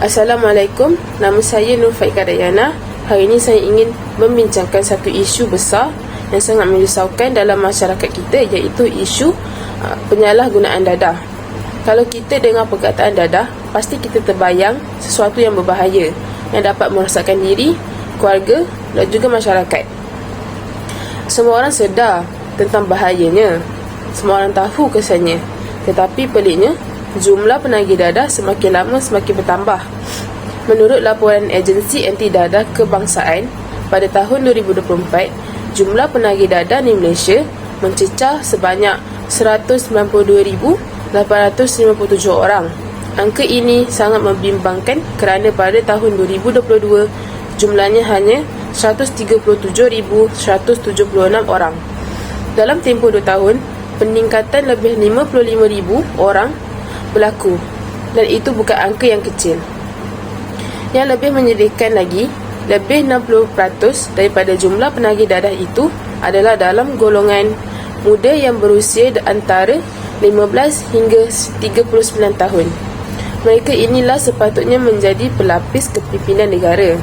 Assalamualaikum, nama saya Nur Faika Dayana. Hari ini saya ingin membincangkan satu isu besar yang sangat merisaukan dalam masyarakat kita iaitu isu uh, penyalahgunaan dadah. Kalau kita dengar perkataan dadah, pasti kita terbayang sesuatu yang berbahaya yang dapat merosakkan diri, keluarga dan juga masyarakat. Semua orang sedar tentang bahayanya. Semua orang tahu kesannya. Tetapi peliknya, jumlah penagih dadah semakin lama semakin bertambah. Menurut laporan agensi anti dadah kebangsaan, pada tahun 2024, jumlah penagih dadah di Malaysia mencecah sebanyak 192,857 orang. Angka ini sangat membimbangkan kerana pada tahun 2022, jumlahnya hanya 137,176 orang. Dalam tempoh 2 tahun, peningkatan lebih 55,000 orang berlaku dan itu bukan angka yang kecil. Yang lebih menyedihkan lagi, lebih 60% daripada jumlah penagih dadah itu adalah dalam golongan muda yang berusia antara 15 hingga 39 tahun. Mereka inilah sepatutnya menjadi pelapis kepimpinan negara.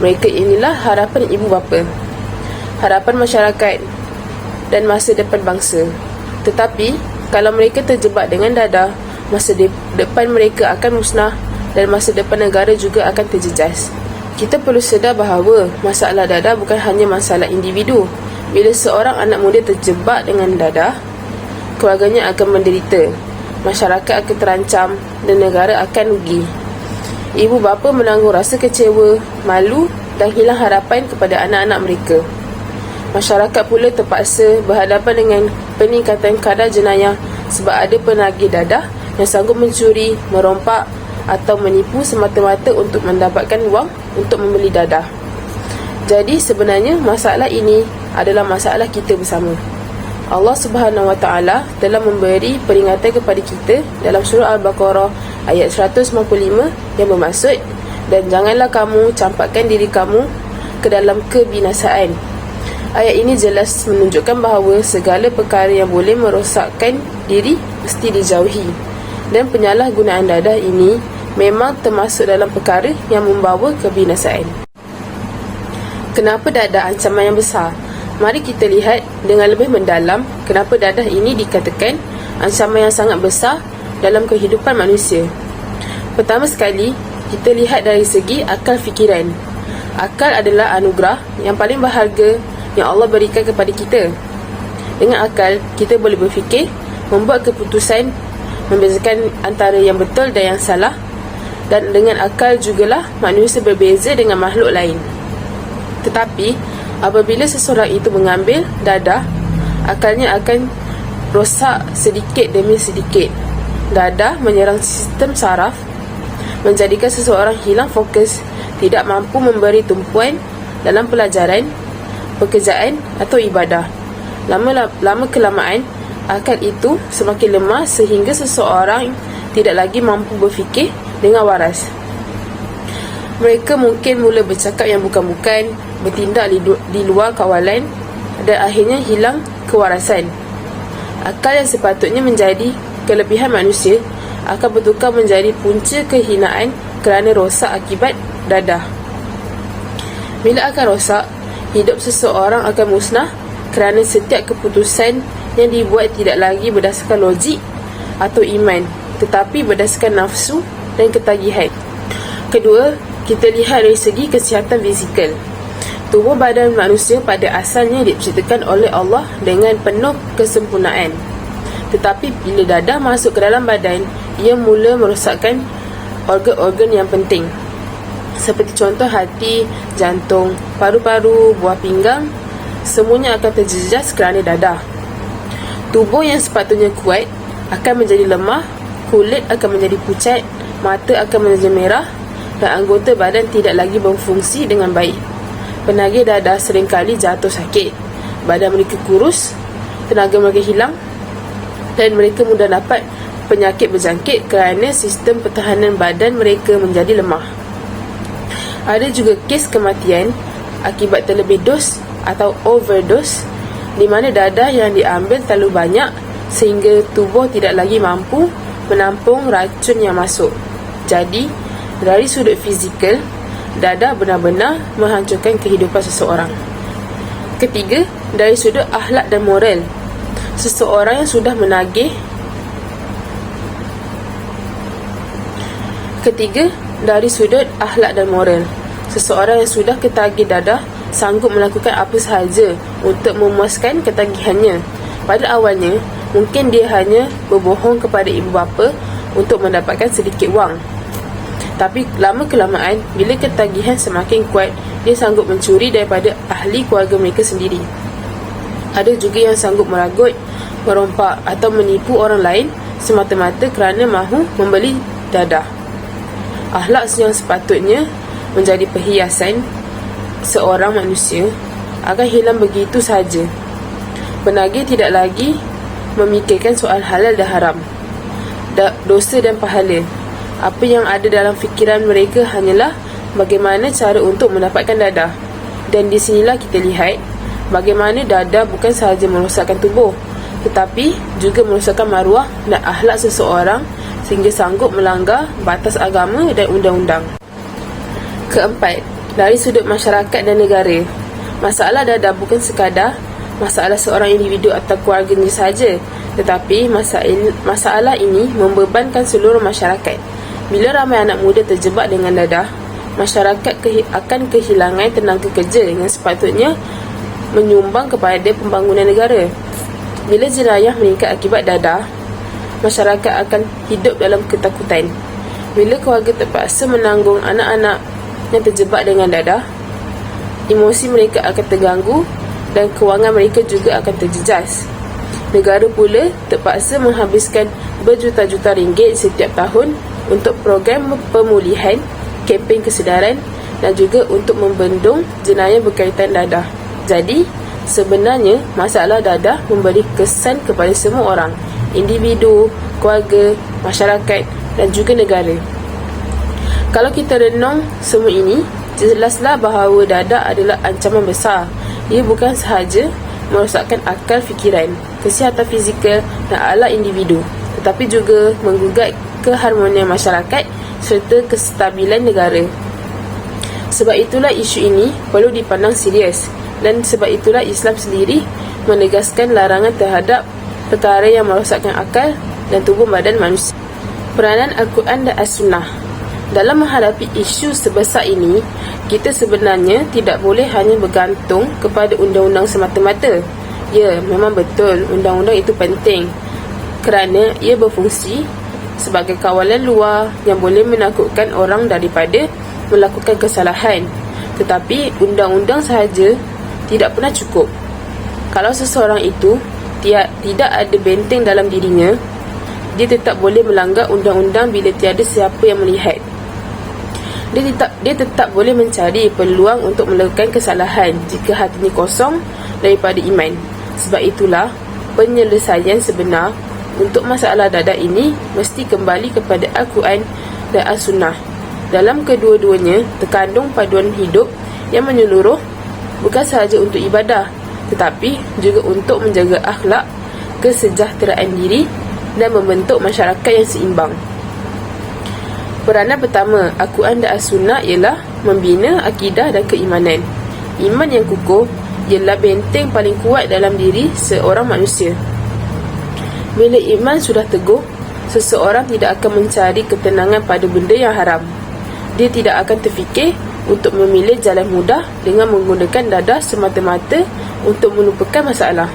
Mereka inilah harapan ibu bapa, harapan masyarakat dan masa depan bangsa. Tetapi, kalau mereka terjebak dengan dadah, masa de- depan mereka akan musnah dan masa depan negara juga akan terjejas. Kita perlu sedar bahawa masalah dadah bukan hanya masalah individu. Bila seorang anak muda terjebak dengan dadah, keluarganya akan menderita, masyarakat akan terancam dan negara akan rugi. Ibu bapa menanggung rasa kecewa, malu dan hilang harapan kepada anak-anak mereka. Masyarakat pula terpaksa berhadapan dengan peningkatan kadar jenayah sebab ada penagih dadah yang sanggup mencuri, merompak atau menipu semata-mata untuk mendapatkan wang untuk membeli dadah. Jadi sebenarnya masalah ini adalah masalah kita bersama. Allah Subhanahu Wa Taala telah memberi peringatan kepada kita dalam surah Al-Baqarah ayat 155 yang bermaksud dan janganlah kamu campakkan diri kamu ke dalam kebinasaan. Ayat ini jelas menunjukkan bahawa segala perkara yang boleh merosakkan diri mesti dijauhi dan penyalahgunaan dadah ini memang termasuk dalam perkara yang membawa kebinasaan. Kenapa dadah ancaman yang besar? Mari kita lihat dengan lebih mendalam kenapa dadah ini dikatakan ancaman yang sangat besar dalam kehidupan manusia. Pertama sekali, kita lihat dari segi akal fikiran. Akal adalah anugerah yang paling berharga yang Allah berikan kepada kita. Dengan akal, kita boleh berfikir, membuat keputusan membezakan antara yang betul dan yang salah dan dengan akal jugalah manusia berbeza dengan makhluk lain. Tetapi apabila seseorang itu mengambil dadah, akalnya akan rosak sedikit demi sedikit. Dadah menyerang sistem saraf, menjadikan seseorang hilang fokus, tidak mampu memberi tumpuan dalam pelajaran, pekerjaan atau ibadah. Lama lama kelamaan, akal itu semakin lemah sehingga seseorang tidak lagi mampu berfikir dengan waras. Mereka mungkin mula bercakap yang bukan-bukan, bertindak di luar kawalan dan akhirnya hilang kewarasan. Akal yang sepatutnya menjadi kelebihan manusia akan bertukar menjadi punca kehinaan kerana rosak akibat dadah. Bila akal rosak, hidup seseorang akan musnah kerana setiap keputusan yang dibuat tidak lagi berdasarkan logik atau iman tetapi berdasarkan nafsu dan ketagihan. Kedua, kita lihat dari segi kesihatan fizikal. Tubuh badan manusia pada asalnya diciptakan oleh Allah dengan penuh kesempurnaan. Tetapi bila dadah masuk ke dalam badan, ia mula merosakkan organ-organ yang penting. Seperti contoh hati, jantung, paru-paru, buah pinggang, semuanya akan terjejas kerana dadah. Tubuh yang sepatutnya kuat akan menjadi lemah, kulit akan menjadi pucat, mata akan menjadi merah dan anggota badan tidak lagi berfungsi dengan baik. Penagih dadah seringkali jatuh sakit. Badan mereka kurus, tenaga mereka hilang dan mereka mudah dapat penyakit berjangkit kerana sistem pertahanan badan mereka menjadi lemah. Ada juga kes kematian akibat terlebih dos atau overdose di mana dadah yang diambil terlalu banyak sehingga tubuh tidak lagi mampu menampung racun yang masuk. Jadi, dari sudut fizikal, dadah benar-benar menghancurkan kehidupan seseorang. Ketiga, dari sudut akhlak dan moral. Seseorang yang sudah menagih Ketiga, dari sudut akhlak dan moral. Seseorang yang sudah ketagih dadah sanggup melakukan apa sahaja untuk memuaskan ketagihannya. Pada awalnya, mungkin dia hanya berbohong kepada ibu bapa untuk mendapatkan sedikit wang. Tapi lama kelamaan, bila ketagihan semakin kuat, dia sanggup mencuri daripada ahli keluarga mereka sendiri. Ada juga yang sanggup meragut, merompak atau menipu orang lain semata-mata kerana mahu membeli dadah akhlak yang sepatutnya menjadi perhiasan seorang manusia akan hilang begitu saja. Penagih tidak lagi memikirkan soal halal dan haram, dosa dan pahala. Apa yang ada dalam fikiran mereka hanyalah bagaimana cara untuk mendapatkan dadah. Dan di sinilah kita lihat bagaimana dadah bukan sahaja merosakkan tubuh, tetapi juga merosakkan maruah dan akhlak seseorang sehingga sanggup melanggar batas agama dan undang-undang. Keempat, dari sudut masyarakat dan negara, masalah dadah bukan sekadar masalah seorang individu atau keluarganya sahaja, tetapi masalah ini membebankan seluruh masyarakat. Bila ramai anak muda terjebak dengan dadah, masyarakat akan kehilangan tenaga kerja yang sepatutnya menyumbang kepada pembangunan negara. Bila jenayah meningkat akibat dadah, masyarakat akan hidup dalam ketakutan. Bila keluarga terpaksa menanggung anak-anak yang terjebak dengan dadah, emosi mereka akan terganggu dan kewangan mereka juga akan terjejas. Negara pula terpaksa menghabiskan berjuta-juta ringgit setiap tahun untuk program pemulihan, kempen kesedaran dan juga untuk membendung jenayah berkaitan dadah. Jadi, sebenarnya masalah dadah memberi kesan kepada semua orang individu, keluarga, masyarakat dan juga negara. Kalau kita renung semua ini, jelaslah bahawa dadah adalah ancaman besar. Ia bukan sahaja merosakkan akal fikiran, kesihatan fizikal dan alat individu, tetapi juga menggugat keharmonian masyarakat serta kestabilan negara. Sebab itulah isu ini perlu dipandang serius dan sebab itulah Islam sendiri menegaskan larangan terhadap perkara yang merosakkan akal dan tubuh badan manusia. Peranan Al-Quran dan As-Sunnah Dalam menghadapi isu sebesar ini, kita sebenarnya tidak boleh hanya bergantung kepada undang-undang semata-mata. Ya, memang betul undang-undang itu penting kerana ia berfungsi sebagai kawalan luar yang boleh menakutkan orang daripada melakukan kesalahan. Tetapi undang-undang sahaja tidak pernah cukup. Kalau seseorang itu tiada, tidak ada benteng dalam dirinya, dia tetap boleh melanggar undang-undang bila tiada siapa yang melihat. Dia tetap, dia tetap boleh mencari peluang untuk melakukan kesalahan jika hatinya kosong daripada iman. Sebab itulah, penyelesaian sebenar untuk masalah dadah ini mesti kembali kepada Al-Quran dan As-Sunnah. Dalam kedua-duanya, terkandung paduan hidup yang menyeluruh bukan sahaja untuk ibadah tetapi juga untuk menjaga akhlak, kesejahteraan diri dan membentuk masyarakat yang seimbang. Peranan pertama Al-Quran dan As-Sunnah ialah membina akidah dan keimanan. Iman yang kukuh ialah benteng paling kuat dalam diri seorang manusia. Bila iman sudah teguh, seseorang tidak akan mencari ketenangan pada benda yang haram. Dia tidak akan terfikir untuk memilih jalan mudah dengan menggunakan dadah semata-mata untuk melupakan masalah.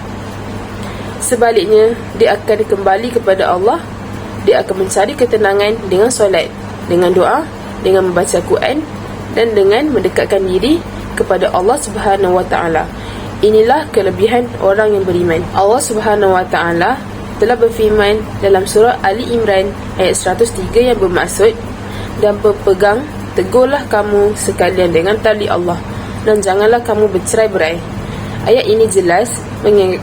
Sebaliknya, dia akan kembali kepada Allah. Dia akan mencari ketenangan dengan solat, dengan doa, dengan membaca Quran dan dengan mendekatkan diri kepada Allah Subhanahu Wa Taala. Inilah kelebihan orang yang beriman. Allah Subhanahu Wa Taala telah berfirman dalam surah Ali Imran ayat 103 yang bermaksud dan berpegang teguhlah kamu sekalian dengan tali Allah dan janganlah kamu bercerai-berai. Ayat ini jelas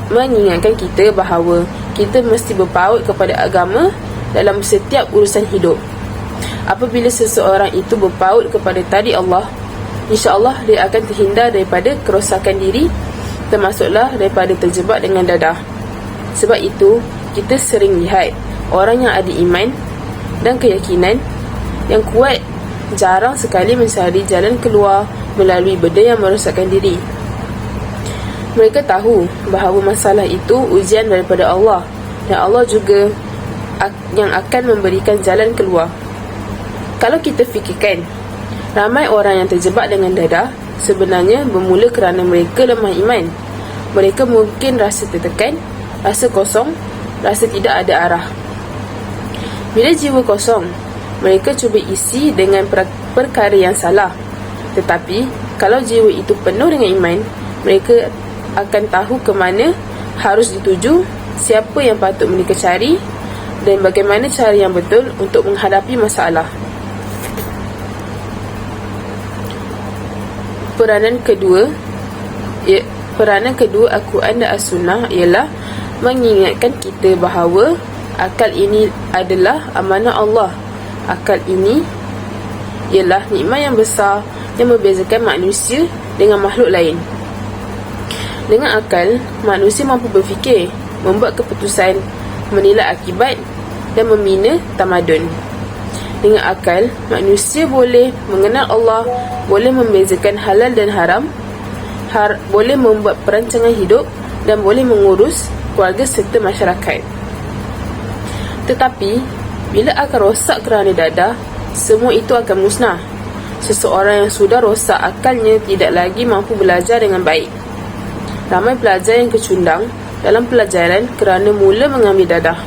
mengingatkan kita bahawa kita mesti berpaut kepada agama dalam setiap urusan hidup. Apabila seseorang itu berpaut kepada tadi Allah, insya-Allah dia akan terhindar daripada kerosakan diri termasuklah daripada terjebak dengan dadah. Sebab itu, kita sering lihat orang yang ada iman dan keyakinan yang kuat jarang sekali mencari jalan keluar melalui benda yang merosakkan diri. Mereka tahu bahawa masalah itu ujian daripada Allah dan Allah juga yang akan memberikan jalan keluar. Kalau kita fikirkan, ramai orang yang terjebak dengan dadah sebenarnya bermula kerana mereka lemah iman. Mereka mungkin rasa tertekan, rasa kosong, rasa tidak ada arah. Bila jiwa kosong, mereka cuba isi dengan per perkara yang salah. Tetapi, kalau jiwa itu penuh dengan iman, mereka akan tahu ke mana harus dituju, siapa yang patut mereka cari dan bagaimana cara yang betul untuk menghadapi masalah. Peranan kedua ya, Peranan kedua aku anda as-sunnah ialah mengingatkan kita bahawa akal ini adalah amanah Allah akal ini ialah nikmat yang besar yang membezakan manusia dengan makhluk lain. Dengan akal, manusia mampu berfikir, membuat keputusan, menilai akibat dan membina tamadun. Dengan akal, manusia boleh mengenal Allah, boleh membezakan halal dan haram, har boleh membuat perancangan hidup dan boleh mengurus keluarga serta masyarakat. Tetapi, bila akal rosak kerana dadah, semua itu akan musnah. Seseorang yang sudah rosak akalnya tidak lagi mampu belajar dengan baik. Ramai pelajar yang kecundang dalam pelajaran kerana mula mengambil dadah.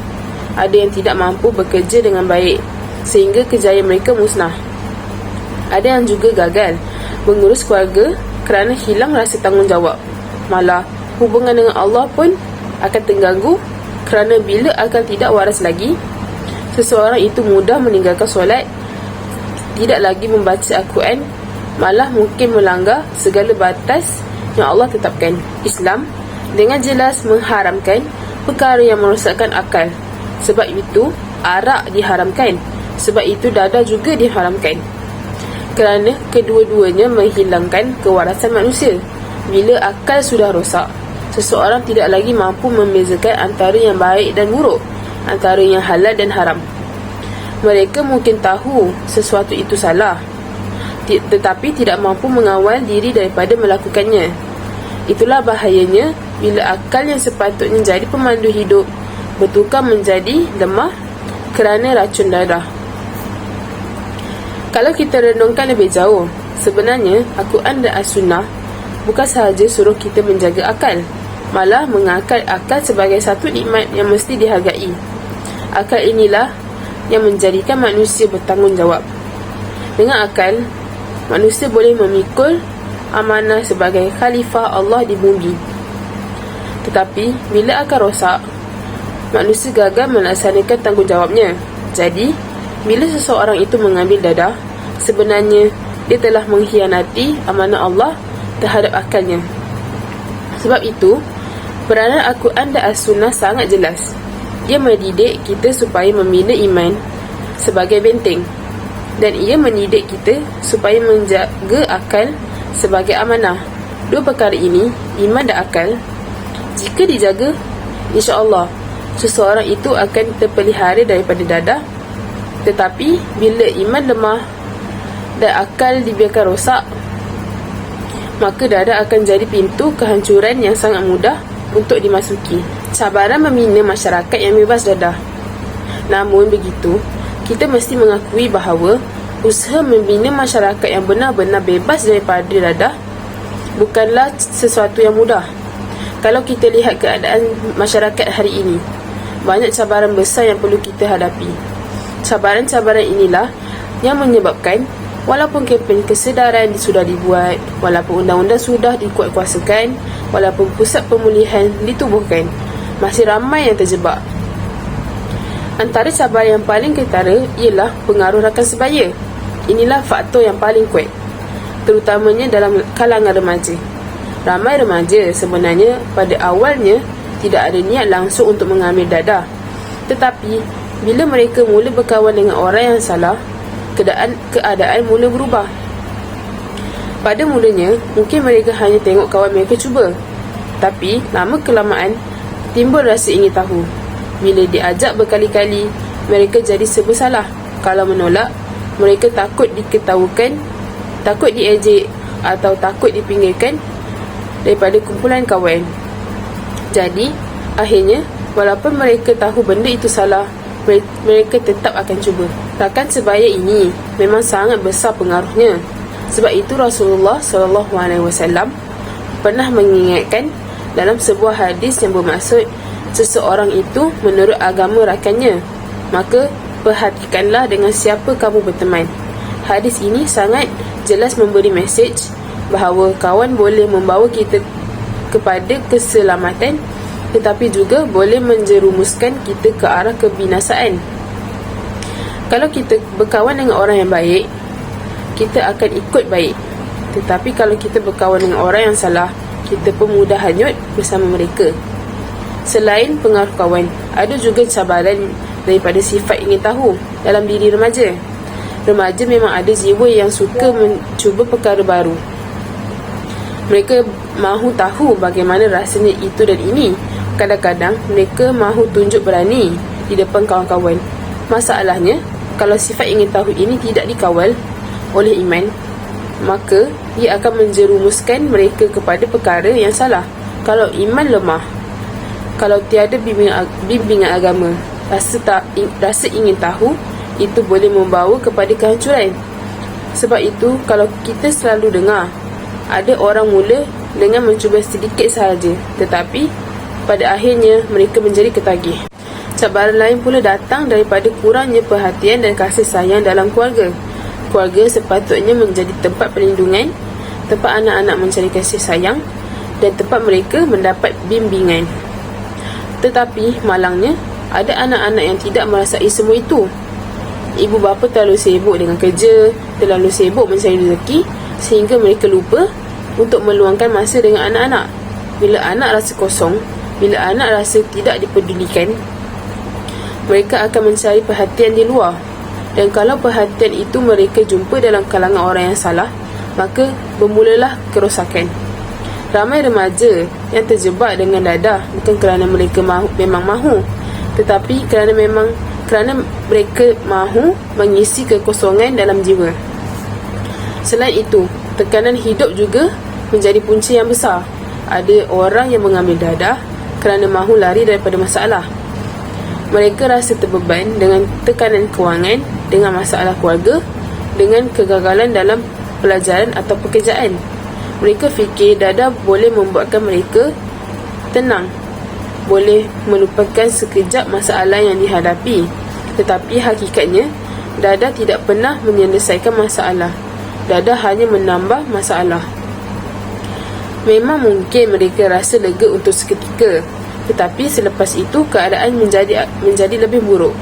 Ada yang tidak mampu bekerja dengan baik sehingga kejayaan mereka musnah. Ada yang juga gagal mengurus keluarga kerana hilang rasa tanggungjawab. Malah hubungan dengan Allah pun akan terganggu kerana bila akal tidak waras lagi, seseorang itu mudah meninggalkan solat, tidak lagi membaca Al-Quran, malah mungkin melanggar segala batas yang Allah tetapkan. Islam dengan jelas mengharamkan perkara yang merosakkan akal. Sebab itu, arak diharamkan. Sebab itu, dada juga diharamkan. Kerana kedua-duanya menghilangkan kewarasan manusia. Bila akal sudah rosak, seseorang tidak lagi mampu membezakan antara yang baik dan buruk antara yang halal dan haram. Mereka mungkin tahu sesuatu itu salah, tetapi tidak mampu mengawal diri daripada melakukannya. Itulah bahayanya bila akal yang sepatutnya jadi pemandu hidup bertukar menjadi lemah kerana racun darah. Kalau kita renungkan lebih jauh, sebenarnya aku anda as-sunnah bukan sahaja suruh kita menjaga akal, malah mengakal akal sebagai satu nikmat yang mesti dihargai. Akal inilah yang menjadikan manusia bertanggungjawab. Dengan akal, manusia boleh memikul amanah sebagai khalifah Allah di bumi. Tetapi, bila akal rosak, manusia gagal melaksanakan tanggungjawabnya. Jadi, bila seseorang itu mengambil dadah, sebenarnya dia telah mengkhianati amanah Allah terhadap akalnya. Sebab itu, peranan aku anda as-sunnah sangat jelas. Ia mendidik kita supaya membina iman sebagai benteng dan ia mendidik kita supaya menjaga akal sebagai amanah. Dua perkara ini, iman dan akal, jika dijaga, insya-Allah seseorang itu akan terpelihara daripada dadah. Tetapi bila iman lemah dan akal dibiarkan rosak, maka dadah akan jadi pintu kehancuran yang sangat mudah untuk dimasuki cabaran membina masyarakat yang bebas dadah. Namun begitu, kita mesti mengakui bahawa usaha membina masyarakat yang benar-benar bebas daripada dadah bukanlah sesuatu yang mudah. Kalau kita lihat keadaan masyarakat hari ini, banyak cabaran besar yang perlu kita hadapi. Cabaran-cabaran inilah yang menyebabkan walaupun kempen kesedaran sudah dibuat, walaupun undang-undang sudah dikuatkuasakan, walaupun pusat pemulihan ditubuhkan, masih ramai yang terjebak. Antara cabaran yang paling ketara ialah pengaruh rakan sebaya. Inilah faktor yang paling kuat, terutamanya dalam kalangan remaja. Ramai remaja sebenarnya pada awalnya tidak ada niat langsung untuk mengambil dadah. Tetapi, bila mereka mula berkawan dengan orang yang salah, keadaan, keadaan mula berubah. Pada mulanya, mungkin mereka hanya tengok kawan mereka cuba. Tapi, lama kelamaan, timbul rasa ingin tahu. Bila diajak berkali-kali, mereka jadi serba salah. Kalau menolak, mereka takut diketahukan, takut diejek atau takut dipinggirkan daripada kumpulan kawan. Jadi, akhirnya walaupun mereka tahu benda itu salah, mereka tetap akan cuba. Takkan sebaya ini memang sangat besar pengaruhnya. Sebab itu Rasulullah SAW pernah mengingatkan dalam sebuah hadis yang bermaksud seseorang itu menurut agama rakannya. Maka perhatikanlah dengan siapa kamu berteman. Hadis ini sangat jelas memberi mesej bahawa kawan boleh membawa kita kepada keselamatan tetapi juga boleh menjerumuskan kita ke arah kebinasaan. Kalau kita berkawan dengan orang yang baik, kita akan ikut baik. Tetapi kalau kita berkawan dengan orang yang salah, kita pun mudah hanyut bersama mereka. Selain pengaruh kawan, ada juga cabaran daripada sifat ingin tahu dalam diri remaja. Remaja memang ada jiwa yang suka mencuba perkara baru. Mereka mahu tahu bagaimana rasanya itu dan ini Kadang-kadang mereka mahu tunjuk berani di depan kawan-kawan. Masalahnya, kalau sifat ingin tahu ini tidak dikawal oleh iman, maka ia akan menjerumuskan mereka kepada perkara yang salah. Kalau iman lemah, kalau tiada bimbingan, agama, rasa tak rasa ingin tahu itu boleh membawa kepada kehancuran. Sebab itu, kalau kita selalu dengar ada orang mula dengan mencuba sedikit sahaja, tetapi pada akhirnya mereka menjadi ketagih. Cabaran lain pula datang daripada kurangnya perhatian dan kasih sayang dalam keluarga. Keluarga sepatutnya menjadi tempat perlindungan, tempat anak-anak mencari kasih sayang dan tempat mereka mendapat bimbingan. Tetapi malangnya, ada anak-anak yang tidak merasai semua itu. Ibu bapa terlalu sibuk dengan kerja, terlalu sibuk mencari rezeki sehingga mereka lupa untuk meluangkan masa dengan anak-anak. Bila anak rasa kosong, bila anak rasa tidak dipedulikan, mereka akan mencari perhatian di luar. Dan kalau perhatian itu mereka jumpa dalam kalangan orang yang salah, maka bermulalah kerosakan. Ramai remaja yang terjebak dengan dadah bukan kerana mereka mahu, memang mahu, tetapi kerana memang kerana mereka mahu mengisi kekosongan dalam jiwa. Selain itu, tekanan hidup juga menjadi punca yang besar. Ada orang yang mengambil dadah kerana mahu lari daripada masalah. Mereka rasa terbeban dengan tekanan kewangan, dengan masalah keluarga, dengan kegagalan dalam pelajaran atau pekerjaan. Mereka fikir dada boleh membuatkan mereka tenang, boleh melupakan sekejap masalah yang dihadapi. Tetapi hakikatnya, dada tidak pernah menyelesaikan masalah. Dada hanya menambah masalah. Memang mungkin mereka rasa lega untuk seketika. Tetapi selepas itu keadaan menjadi menjadi lebih buruk.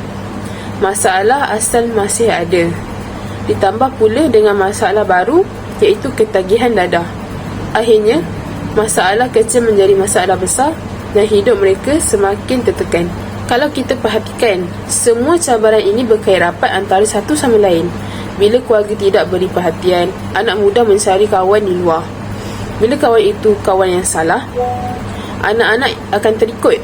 Masalah asal masih ada. Ditambah pula dengan masalah baru Iaitu ketagihan dadah. Akhirnya Masalah kecil menjadi masalah besar Dan hidup mereka semakin tertekan. Kalau kita perhatikan Semua cabaran ini berkait rapat antara satu sama lain. Bila keluarga tidak beri perhatian Anak muda mencari kawan di luar bila kawan itu kawan yang salah, anak-anak akan terikut.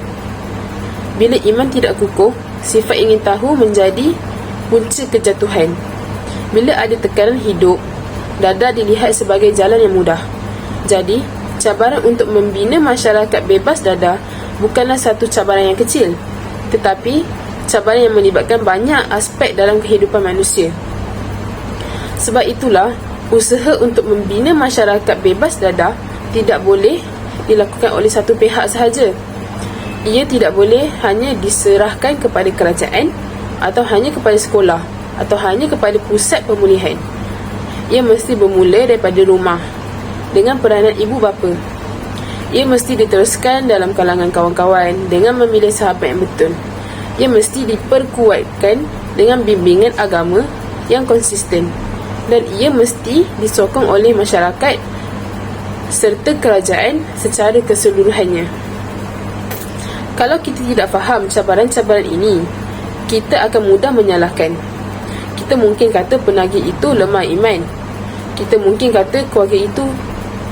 Bila iman tidak kukuh, sifat ingin tahu menjadi punca kejatuhan. Bila ada tekanan hidup, dada dilihat sebagai jalan yang mudah. Jadi, cabaran untuk membina masyarakat bebas dada bukanlah satu cabaran yang kecil, tetapi cabaran yang melibatkan banyak aspek dalam kehidupan manusia. Sebab itulah, usaha untuk membina masyarakat bebas dadah tidak boleh dilakukan oleh satu pihak sahaja. Ia tidak boleh hanya diserahkan kepada kerajaan atau hanya kepada sekolah atau hanya kepada pusat pemulihan. Ia mesti bermula daripada rumah dengan peranan ibu bapa. Ia mesti diteruskan dalam kalangan kawan-kawan dengan memilih sahabat yang betul. Ia mesti diperkuatkan dengan bimbingan agama yang konsisten dan ia mesti disokong oleh masyarakat serta kerajaan secara keseluruhannya. Kalau kita tidak faham cabaran-cabaran ini, kita akan mudah menyalahkan. Kita mungkin kata penagih itu lemah iman. Kita mungkin kata keluarga itu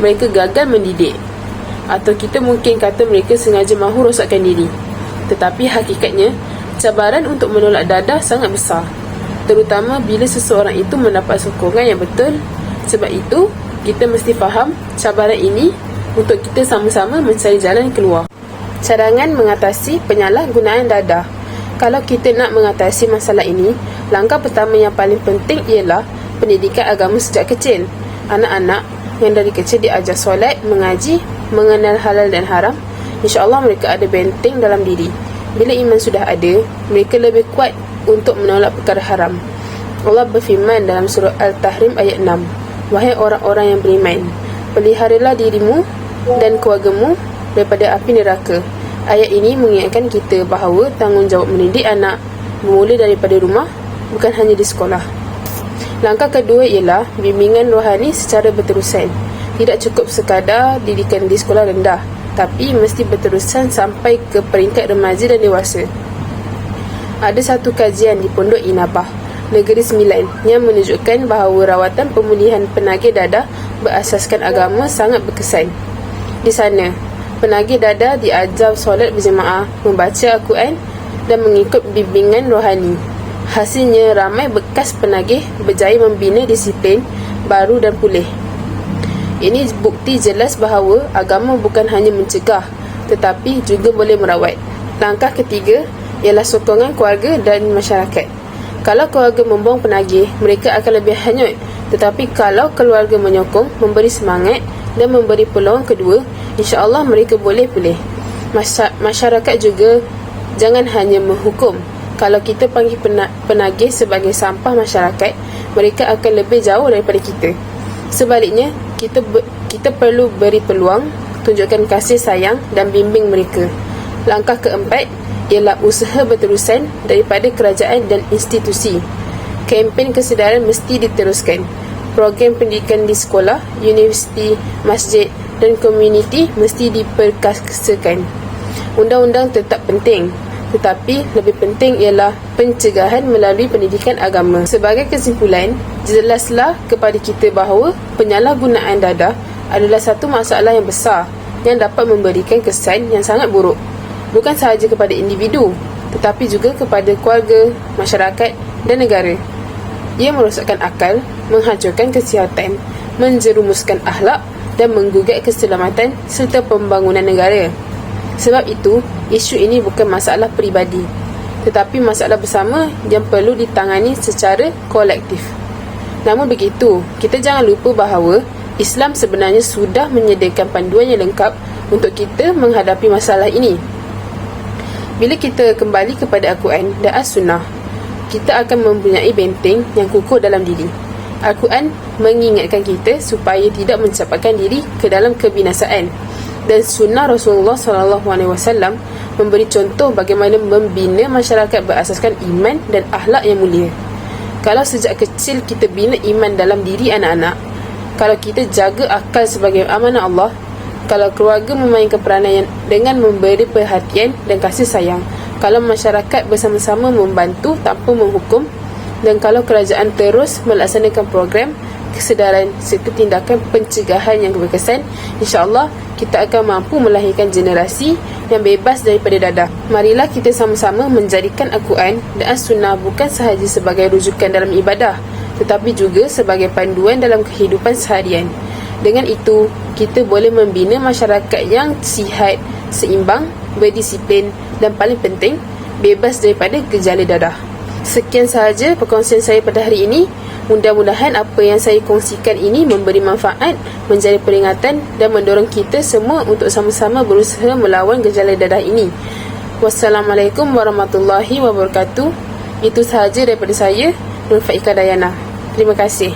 mereka gagal mendidik. Atau kita mungkin kata mereka sengaja mahu rosakkan diri. Tetapi hakikatnya, cabaran untuk menolak dadah sangat besar terutama bila seseorang itu mendapat sokongan yang betul. Sebab itu, kita mesti faham cabaran ini untuk kita sama-sama mencari jalan keluar. Cadangan mengatasi penyalahgunaan dadah. Kalau kita nak mengatasi masalah ini, langkah pertama yang paling penting ialah pendidikan agama sejak kecil. Anak-anak yang dari kecil diajar solat, mengaji, mengenal halal dan haram, insya-Allah mereka ada benteng dalam diri. Bila iman sudah ada, mereka lebih kuat untuk menolak perkara haram. Allah berfirman dalam surah Al-Tahrim ayat 6. Wahai orang-orang yang beriman, peliharalah dirimu dan keluargamu daripada api neraka. Ayat ini mengingatkan kita bahawa tanggungjawab mendidik anak bermula daripada rumah, bukan hanya di sekolah. Langkah kedua ialah bimbingan rohani secara berterusan. Tidak cukup sekadar didikan di sekolah rendah, tapi mesti berterusan sampai ke peringkat remaja dan dewasa ada satu kajian di Pondok Inabah, Negeri Sembilan yang menunjukkan bahawa rawatan pemulihan penagih dada berasaskan agama sangat berkesan. Di sana, penagih dada diajar solat berjemaah, membaca Al-Quran dan mengikut bimbingan rohani. Hasilnya, ramai bekas penagih berjaya membina disiplin baru dan pulih. Ini bukti jelas bahawa agama bukan hanya mencegah tetapi juga boleh merawat. Langkah ketiga ialah sokongan keluarga dan masyarakat. Kalau keluarga membuang penagih, mereka akan lebih hanyut. Tetapi kalau keluarga menyokong, memberi semangat dan memberi peluang kedua, insya-Allah mereka boleh pulih. Masyarakat juga jangan hanya menghukum. Kalau kita panggil penagih sebagai sampah masyarakat, mereka akan lebih jauh daripada kita. Sebaliknya, kita kita perlu beri peluang, tunjukkan kasih sayang dan bimbing mereka. Langkah keempat, ialah usaha berterusan daripada kerajaan dan institusi. Kempen kesedaran mesti diteruskan. Program pendidikan di sekolah, universiti, masjid dan komuniti mesti diperkasakan. Undang-undang tetap penting, tetapi lebih penting ialah pencegahan melalui pendidikan agama. Sebagai kesimpulan, jelaslah kepada kita bahawa penyalahgunaan dadah adalah satu masalah yang besar yang dapat memberikan kesan yang sangat buruk bukan sahaja kepada individu tetapi juga kepada keluarga, masyarakat dan negara. Ia merosakkan akal, menghancurkan kesihatan, menjerumuskan akhlak dan menggugat keselamatan serta pembangunan negara. Sebab itu, isu ini bukan masalah peribadi tetapi masalah bersama yang perlu ditangani secara kolektif. Namun begitu, kita jangan lupa bahawa Islam sebenarnya sudah menyediakan panduan yang lengkap untuk kita menghadapi masalah ini. Bila kita kembali kepada Al-Quran dan As-Sunnah, kita akan mempunyai benteng yang kukuh dalam diri. Al-Quran mengingatkan kita supaya tidak mencapakan diri ke dalam kebinasaan. Dan sunnah Rasulullah SAW memberi contoh bagaimana membina masyarakat berasaskan iman dan akhlak yang mulia. Kalau sejak kecil kita bina iman dalam diri anak-anak, kalau kita jaga akal sebagai amanah Allah, kalau keluarga memainkan peranan dengan memberi perhatian dan kasih sayang, kalau masyarakat bersama-sama membantu tanpa menghukum, dan kalau kerajaan terus melaksanakan program kesedaran serta tindakan pencegahan yang berkesan, insya-Allah kita akan mampu melahirkan generasi yang bebas daripada dadah. Marilah kita sama-sama menjadikan Al-Quran dan As-Sunnah bukan sahaja sebagai rujukan dalam ibadah, tetapi juga sebagai panduan dalam kehidupan seharian. Dengan itu, kita boleh membina masyarakat yang sihat, seimbang, berdisiplin dan paling penting, bebas daripada gejala dadah. Sekian sahaja perkongsian saya pada hari ini. Mudah-mudahan apa yang saya kongsikan ini memberi manfaat, menjadi peringatan dan mendorong kita semua untuk sama-sama berusaha melawan gejala dadah ini. Wassalamualaikum warahmatullahi wabarakatuh. Itu sahaja daripada saya, Nur Faika Dayana. Terima kasih.